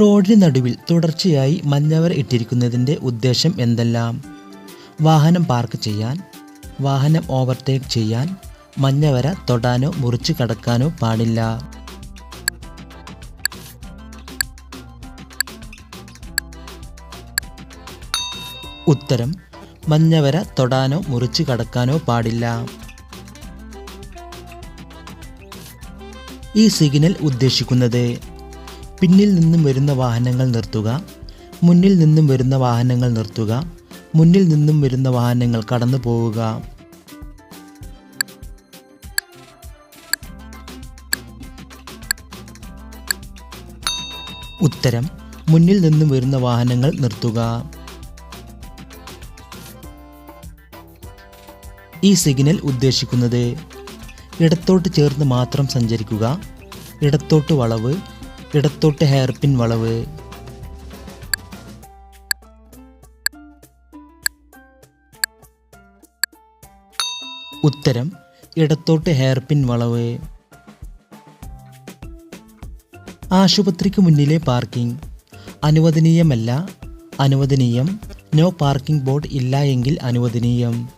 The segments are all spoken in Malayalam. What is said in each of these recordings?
റോഡിന് നടുവിൽ തുടർച്ചയായി മഞ്ഞവര ഇട്ടിരിക്കുന്നതിന്റെ ഉദ്ദേശം എന്തെല്ലാം? വാഹനം പാർക്ക് ചെയ്യാൻ വാഹനം ഓവർടേക്ക് ചെയ്യാൻ മഞ്ഞവര തൊടാനോ മുറിച്ച് കടക്കാനോ പാടില്ല. ഉത്തരം മഞ്ഞവര തൊടാനോ മുറിച്ച് കടക്കാനോ പാടില്ല. ഈ സിഗ്നൽ ഉദ്ദേശിക്കുന്നത് പിന്നിൽ നിന്നും വരുന്ന വാഹനങ്ങൾ നിർത്തുക മുന്നിൽ നിന്നും വരുന്ന വാഹനങ്ങൾ നിർത്തുക മുന്നിൽ നിന്നും വരുന്ന വാഹനങ്ങൾ കടന്നു പോവുക. ഉത്തരം മുന്നിൽ നിന്നും വരുന്ന വാഹനങ്ങൾ നിർത്തുക. ഈ സിഗ്നൽ ഉദ്ദേശിക്കുന്നത് ഇടത്തോട്ട് ചേർന്ന് മാത്രം സഞ്ചരിക്കുക ഇടത്തോട്ട് വളവ് ഇടത്തോട്ട് ഹെയർപിൻ വളവ്. ഉത്തരം ഇടത്തോട്ട് ഹെയർപിൻ വളവ്. ആശുപത്രിക്ക് മുന്നിലെ പാർക്കിംഗ് അനുവദനീയമല്ല അനുവദനീയം. നോ പാർക്കിംഗ് ബോർഡ് ഇല്ല എങ്കിൽ അനുവദനീയം.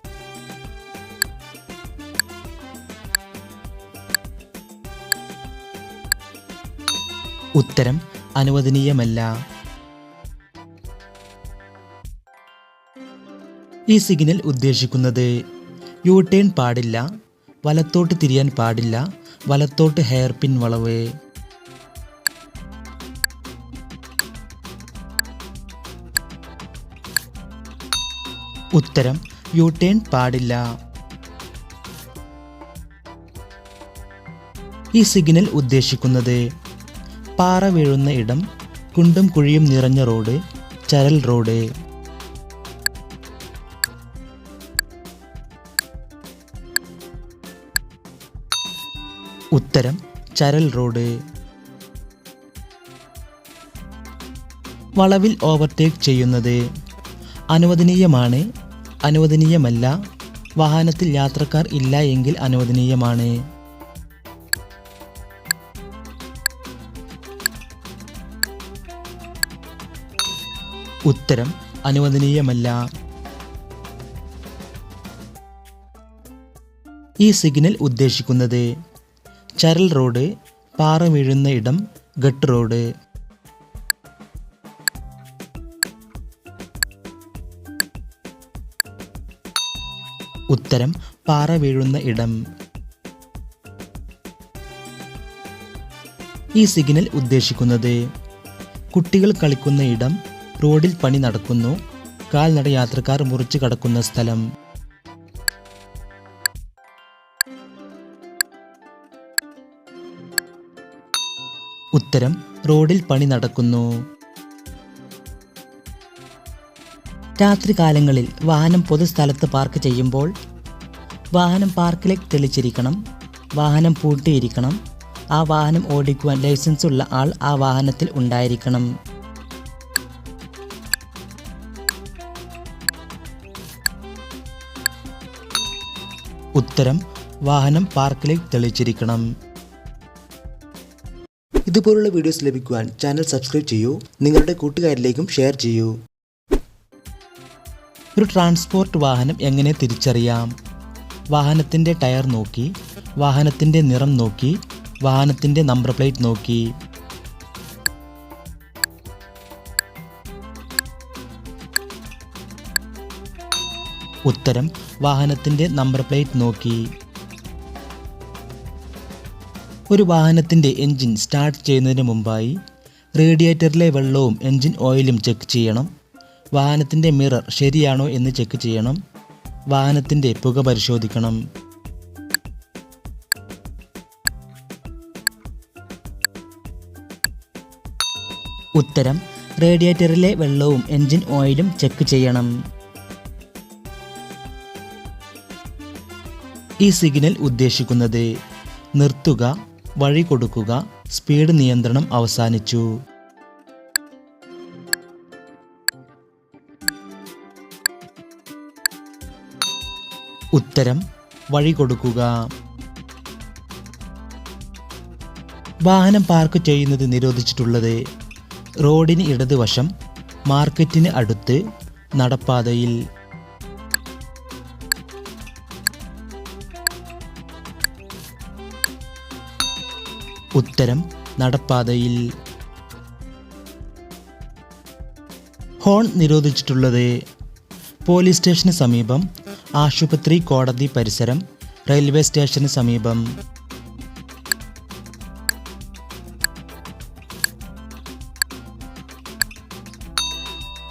ഉത്തരം അനുവദനീയമല്ല. ഈ സിഗ്നൽ ഉദ്ദേശിക്കുന്നത് യു ടേൺ പാടില്ല വലത്തോട്ട് തിരിയാൻ പാടില്ല വലത്തോട്ട് ഹെയർ പിൻ വളവ്. ഉത്തരം യു ടേൺ പാടില്ല. ഈ സിഗ്നൽ ഉദ്ദേശിക്കുന്നത് പാറ വീഴുന്ന ഇടം കുണ്ടും കുഴിയും നിറഞ്ഞ റോഡ് ചരൽ റോഡ്. ഉത്തരം ചരൽ റോഡ്. വളവിൽ ഓവർടേക്ക് ചെയ്യുന്നത് അനുവദനീയമാണ് അനുവദനീയമല്ല. വാഹനത്തിൽ യാത്രക്കാർ ഇല്ല എങ്കിൽ അനുവദനീയമാണ്. ഉത്തരം അനുവദനീയമല്ല. ഈ സിഗ്നൽ ഉദ്ദേശിക്കുന്നത് ചരൽ റോഡ് പാറ വീഴുന്ന ഇടം ഗട്ട് റോഡ്. ഉത്തരം പാറ വീഴുന്ന ഇടം. ഈ സിഗ്നൽ ഉദ്ദേശിക്കുന്നത് കുട്ടികൾ കളിക്കുന്ന ഇടം റോഡിൽ പണി നടക്കുന്നു. കാൽനട യാത്രക്കാർ മുറിച്ചു കടക്കുന്ന സ്ഥലം. ഉത്തരം റോഡിൽ പണി നടക്കുന്നു. രാത്രികാലങ്ങളിൽ വാഹനം പൊതുസ്ഥലത്ത് പാർക്ക് ചെയ്യുമ്പോൾ വാഹനം പാർക്കിലേക്ക് തെളിച്ചിരിക്കണം. വാഹനം പൂട്ടിയിരിക്കണം. ആ വാഹനം ഓടിക്കുവാൻ ലൈസൻസ് ഉള്ള ആൾ ആ വാഹനത്തിൽ ഉണ്ടായിരിക്കണം. ഉത്തരം വാഹനം പാർക്കിലേക്ക് തെളിച്ചിരിക്കണം. ഇതുപോലുള്ള വീഡിയോസ് ലഭിക്കുവാൻ ചാനൽ സബ്സ്ക്രൈബ് ചെയ്യൂ. നിങ്ങളുടെ കൂട്ടുകാരിലേക്കും ഷെയർ ചെയ്യൂ. ഒരു ട്രാൻസ്പോർട്ട് വാഹനം എങ്ങനെ തിരിച്ചറിയാം? വാഹനത്തിന്റെ ടയർ നോക്കി വാഹനത്തിന്റെ നിറം നോക്കി വാഹനത്തിന്റെ നമ്പർ പ്ലേറ്റ് നോക്കി. ഉത്തരം വാഹനത്തിന്റെ നമ്പർ പ്ലേറ്റ് നോക്കി. ഒരു വാഹനത്തിന്റെ എൻജിൻ സ്റ്റാർട്ട് ചെയ്യുന്നതിന് മുമ്പായി റേഡിയേറ്ററിലെ വെള്ളവും എൻജിൻ ഓയിലും ചെക്ക് ചെയ്യണം. വാഹനത്തിന്റെ മിറർ ശരിയാണോ എന്ന് ചെക്ക് ചെയ്യണം. വാഹനത്തിന്റെ പുക പരിശോധിക്കണം. ഉത്തരം റേഡിയേറ്ററിലെ വെള്ളവും എൻജിൻ ഓയിലും ചെക്ക് ചെയ്യണം. ഈ സിഗ്നൽ ഉദ്ദേശിക്കുന്നത് നിർത്തുക വഴി കൊടുക്കുക സ്പീഡ് നിയന്ത്രണം അവസാനിച്ചു. ഉത്തരം വഴി കൊടുക്കുക. വാഹനം പാർക്ക് ചെയ്യുന്നത് നിരോധിച്ചിട്ടുള്ളത് റോഡിന് ഇടതുവശം മാർക്കറ്റിന് അടുത്ത് നടപ്പാതയിൽ. ഉത്തരം നടപ്പാതയിൽ. ഹോൺ നിരോധിച്ചിട്ടുള്ളത് പോലീസ് സ്റ്റേഷന് സമീപം ആശുപത്രി കോടതി പരിസരം റെയിൽവേ സ്റ്റേഷന് സമീപം.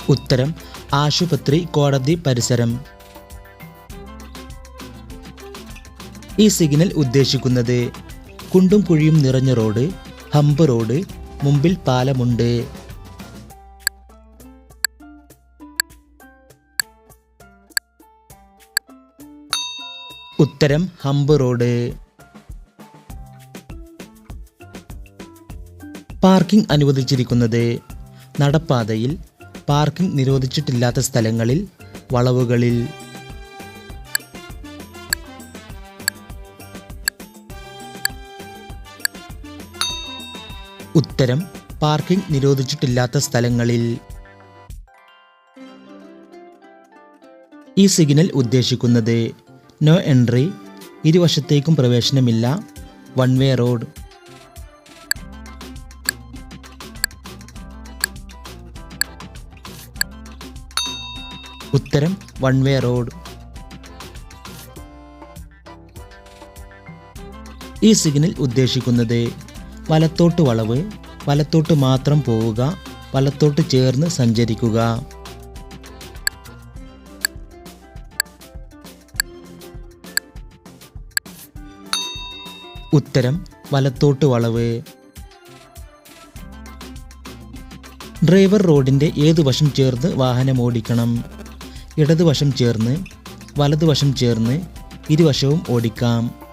ഉത്തരം ആശുപത്രി കോടതി പരിസരം. ഈ സിഗ്നൽ ഉദ്ദേശിക്കുന്നത് കുണ്ടും കുഴിയും നിറഞ്ഞ റോഡ് ഹമ്പ് റോഡ് മുമ്പിൽ പാലമുണ്ട്. ഉത്തരം ഹമ്പ് റോഡ്. പാർക്കിംഗ് അനുവദിച്ചിരിക്കുന്നത് നടപ്പാതയിൽ പാർക്കിംഗ് നിരോധിച്ചിട്ടില്ലാത്ത സ്ഥലങ്ങളിൽ വളവുകളിൽ. ഉത്തരം പാർക്കിംഗ് നിരോധിച്ചിട്ടില്ലാത്ത സ്ഥലങ്ങളിൽ. ഈ സിഗ്നൽ ഉദ്ദേശിക്കുന്നത് നോ എൻട്രി ഇരുവശത്തേക്കും പ്രവേശനമില്ല വൺ വേ റോഡ്. ഉത്തരം വൺ വേ റോഡ്. ഈ സിഗ്നൽ ഉദ്ദേശിക്കുന്നത് വലത്തോട്ട് വളവ് വലത്തോട്ട് മാത്രം പോവുക. വലത്തോട്ട് ചേർന്ന് സഞ്ചരിക്കുക. ഉത്തരം വലത്തോട്ട് വളവ്. ഡ്രൈവർ റോഡിന്റെ ഏതുവശം ചേർന്ന് വാഹനം ഓടിക്കണം? ഇടതുവശം ചേർന്ന് വലതുവശം ചേർന്ന് ഇരുവശവും ഓടിക്കാം.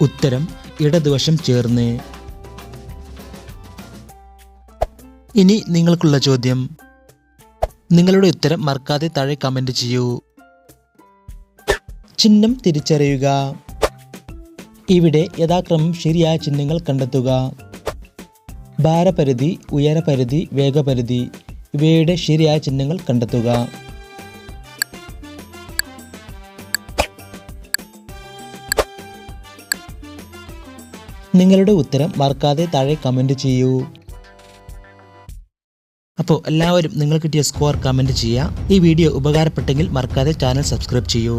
ഉത്തരം ഇടതുവശം ചേർന്ന്. ഇനി നിങ്ങൾക്കുള്ള ചോദ്യം. നിങ്ങളുടെ ഉത്തരം മറക്കാതെ താഴെ കമന്റ് ചെയ്യൂ. ചിഹ്നം തിരിച്ചറിയുക. ഇവിടെ യഥാക്രമം ശരിയായ ചിഹ്നങ്ങൾ കണ്ടെത്തുക. ഭാരപരിധി ഉയരപരിധി വേഗപരിധി ഇവയുടെ ശരിയായ ചിഹ്നങ്ങൾ കണ്ടെത്തുക. നിങ്ങളുടെ ഉത്തരം മറക്കാതെ താഴെ കമന്റ് ചെയ്യൂ. അപ്പോൾ എല്ലാവരും നിങ്ങൾ കിട്ടിയ സ്കോർ കമന്റ് ചെയ്യുക. ഈ വീഡിയോ ഉപകാരപ്പെട്ടെങ്കിൽ മറക്കാതെ ചാനൽ സബ്സ്ക്രൈബ് ചെയ്യൂ.